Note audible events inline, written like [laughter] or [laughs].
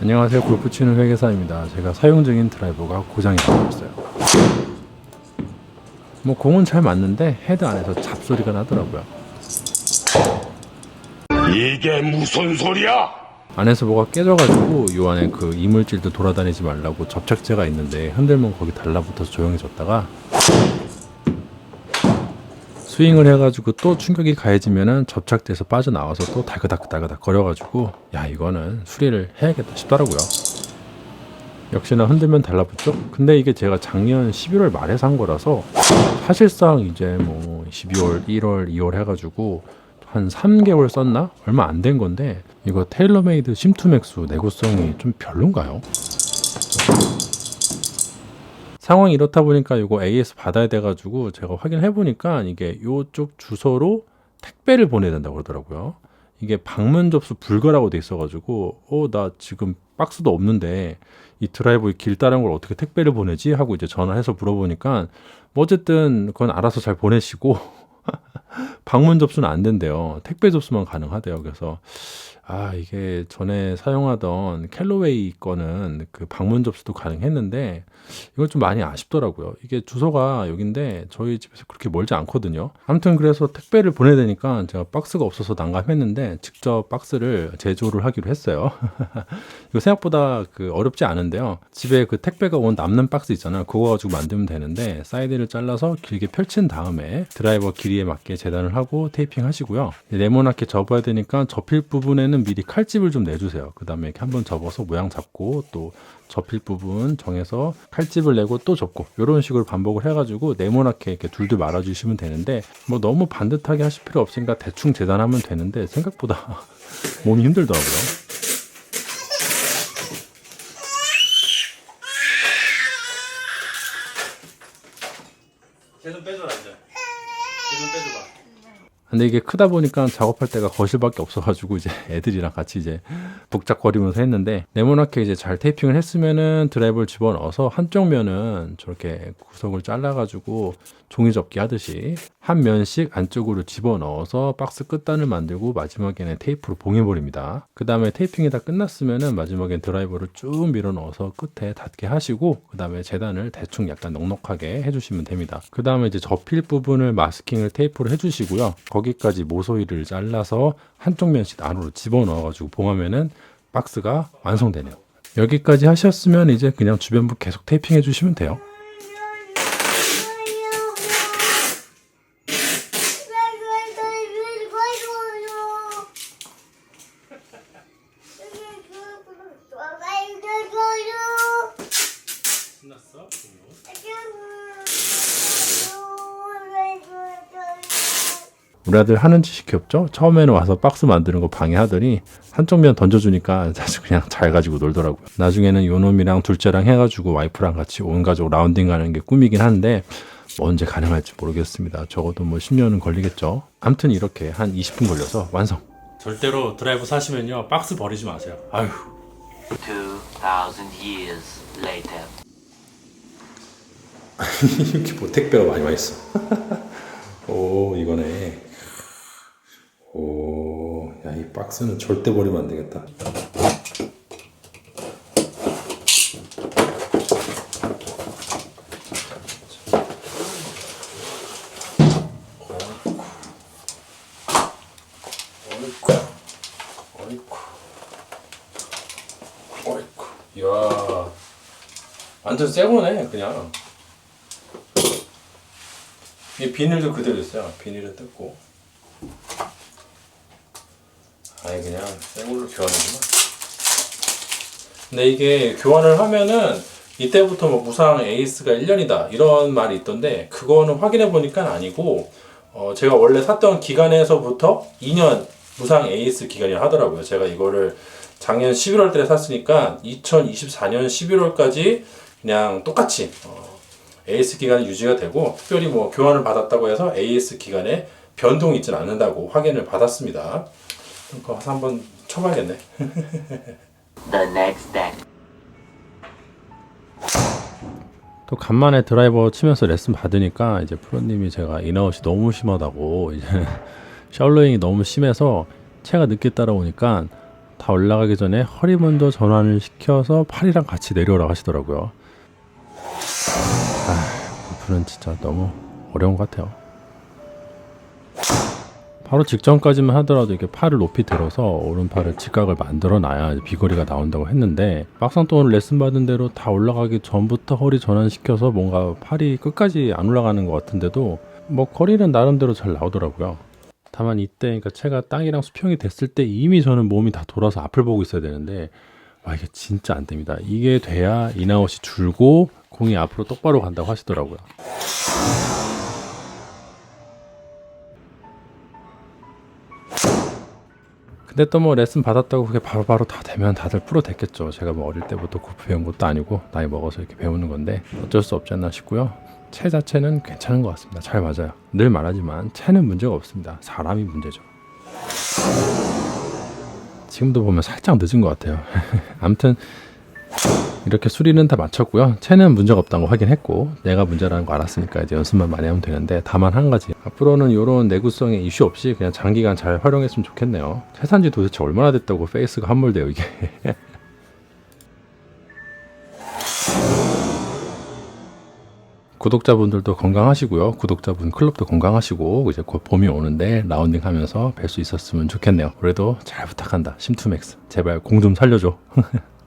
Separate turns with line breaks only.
안녕하세요. 골프 치는 회계사입니다. 제가 사용 중인 드라이버가 고장이 나버렸어요. 뭐 공은 잘 맞는데 헤드 안에서 잡소리가 나더라고요.
이게 무슨 소리야?
안에서 뭐가 깨져가지고 요 안에 그 이물질도 돌아다니지 말라고 접착제가 있는데 흔들면 거기 달라붙어서 조용해졌다가 스윙을 해가지고 또 충격이 가해지면은 접착돼서 빠져나와서 또 달그닥 달그닥 거려가지고 야 이거는 수리를 해야겠다 싶더라고요 역시나 흔들면 달라붙죠 근데 이게 제가 작년 11월 말에 산 거라서 사실상 이제 뭐 12월 1월 2월 해가지고 한 3개월 썼나? 얼마 안 된 건데 이거 테일러메이드 심투맥수 내구성이 좀 별론가요? 상황이 이렇다 보니까 이거 AS 받아야 돼가지고 제가 확인해 보니까 이게 요쪽 주소로 택배를 보내야 된다고 그러더라고요. 이게 방문 접수 불가라고 돼 있어가지고 어 나 지금 박스도 없는데 이 드라이브 길 따른 걸 어떻게 택배를 보내지 하고 이제 전화해서 물어보니까 뭐 어쨌든 그건 알아서 잘 보내시고 [laughs] 방문 접수는 안 된대요. 택배 접수만 가능하대요. 그래서 아 이게 전에 사용하던 캘로웨이 거는 그 방문 접수도 가능했는데 이건 좀 많이 아쉽더라고요. 이게 주소가 여긴데 저희 집에서 그렇게 멀지 않거든요. 아무튼 그래서 택배를 보내야 되니까 제가 박스가 없어서 난감했는데 직접 박스를 제조를 하기로 했어요. [laughs] 이거 생각보다 그 어렵지 않은데요. 집에 그 택배가 온 남는 박스 있잖아요. 그거 가지고 만들면 되는데 사이드를 잘라서 길게 펼친 다음에 드라이버 길이에 맞게 재단을 하고 테이핑 하시고요. 네모나게 접어야 되니까 접힐 부분에는 미리 칼집을 좀 내주세요. 그 다음에 이렇게 한번 접어서 모양 잡고 또 접힐 부분 정해서 칼집을 내고 또 접고 이런 식으로 반복을 해가지고 네모나게 이렇게 둘둘 말아주시면 되는데 뭐 너무 반듯하게 하실 필요 없으니까 대충 재단하면 되는데 생각보다 [laughs] 몸이 힘들더라고요.
걔좀 빼줘라 이제. 걔좀 빼줘봐.
근데 이게 크다 보니까 작업할 때가 거실밖에 없어가지고 이제 애들이랑 같이 이제 북적거리면서 했는데 네모나게 이제 잘 테이핑을 했으면은 드라이버를 집어넣어서 한쪽 면은 저렇게 구석을 잘라가지고 종이 접기 하듯이 한 면씩 안쪽으로 집어넣어서 박스 끝단을 만들고 마지막에는 테이프로 봉해버립니다. 그 다음에 테이핑이 다 끝났으면은 마지막엔 드라이버를 쭉 밀어 넣어서 끝에 닿게 하시고 그 다음에 재단을 대충 약간 넉넉하게 해주시면 됩니다. 그 다음에 이제 접힐 부분을 마스킹을 테이프로 해주시고요. 거기까지 모서리를 잘라서 한쪽 면씩 안으로 집어넣어가지고 봉하면은 박스가 완성되네요. 여기까지 하셨으면 이제 그냥 주변부 계속 테이핑 해주시면 돼요.
끝났어?
우리 아들 하는 짓이 귀엽죠? 처음에는 와서 박스 만드는 거 방해하더니 한쪽 면 던져주니까 사실 그냥 잘 가지고 놀더라고요. 나중에는 요놈이랑 둘째랑 해가지고 와이프랑 같이 온 가족 라운딩 가는 게 꿈이긴 한데 뭐 언제 가능할지 모르겠습니다. 적어도 뭐 10년은 걸리겠죠. 아무튼 이렇게 한 20분 걸려서 완성.
절대로 드라이브 사시면요 박스 버리지 마세요. 아유.
2,000 years later. [laughs]
이렇게 뭐 택배가 많이 와 있어. [laughs] 오 이거네. 박스는 절대 버리면 안 되겠다. 완전 새 거네 그냥. 이 비닐도 그대로 있어요. 비닐은 뜯고. 아니 그냥 새 걸로 교환이구나. 근데 이게 교환을 하면은 이때부터 뭐 무상 에이스가 1년이다 이런 말이 있던데 그거는 확인해 보니까 아니고 어 제가 원래 샀던 기간에서부터 2년 무상 에이스 기간이라 하더라고요. 제가 이거를 작년 11월 달에 샀으니까 2024년 11월까지 그냥 똑같이 어 AS 기간이 유지가 되고 특별히 뭐 교환을 받았다고 해서 AS 기간에 변동이 있지는 않는다고 확인을 받았습니다. 그거 가서 한번 쳐봐야겠네.
The next day.
또 간만에 드라이버 치면서 레슨 받으니까 이제 프로님이 제가 인아웃이 너무 심하다고 이제 [laughs] 샤울러잉이 너무 심해서 채가 늦게 따라오니까 다 올라가기 전에 허리 먼저 전환을 시켜서 팔이랑 같이 내려오라고 하시더라고요. 아, 골프는 진짜 너무 어려운 것 같아요. 바로 직전까지만 하더라도 이렇게 팔을 높이 들어서 오른팔을 직각을 만들어 놔야 비거리가 나온다고 했는데 막상 또 오늘 레슨 받은 대로 다 올라가기 전부터 허리 전환시켜서 뭔가 팔이 끝까지 안 올라가는 것 같은데도 뭐 거리는 나름대로 잘 나오더라고요. 다만 이때 그러니까 채가 땅이랑 수평이 됐을 때 이미 저는 몸이 다 돌아서 앞을 보고 있어야 되는데 와 이게 진짜 안 됩니다. 이게 돼야 인아웃이 줄고 공이 앞으로 똑바로 간다고 하시더라고요. 근데 또 뭐 레슨 받았다고 그게 바로 바로 다 되면 다들 프로 됐겠죠. 제가 뭐 어릴 때부터 골프 배운 것도 아니고 나이 먹어서 이렇게 배우는 건데 어쩔 수 없지 않나 싶고요. 채 자체는 괜찮은 것 같습니다. 잘 맞아요. 늘 말하지만 채는 문제가 없습니다. 사람이 문제죠. 지금도 보면 살짝 늦은 것 같아요. [laughs] 아무튼 이렇게 수리는 다 마쳤고요. 채는 문제가 없다는 거 확인했고 내가 문제라는 거 알았으니까 이제 연습만 많이 하면 되는데 다만 한 가지 앞으로는 이런 내구성의 이슈 없이 그냥 장기간 잘 활용했으면 좋겠네요. 채 산지 도대체 얼마나 됐다고 페이스가 함몰돼요 이게. [laughs] 구독자분들도 건강하시고요. 구독자분 클럽도 건강하시고 이제 곧 봄이 오는데 라운딩 하면서 뵐 수 있었으면 좋겠네요. 그래도 잘 부탁한다. 심투맥스 제발 공 좀 살려줘. [laughs]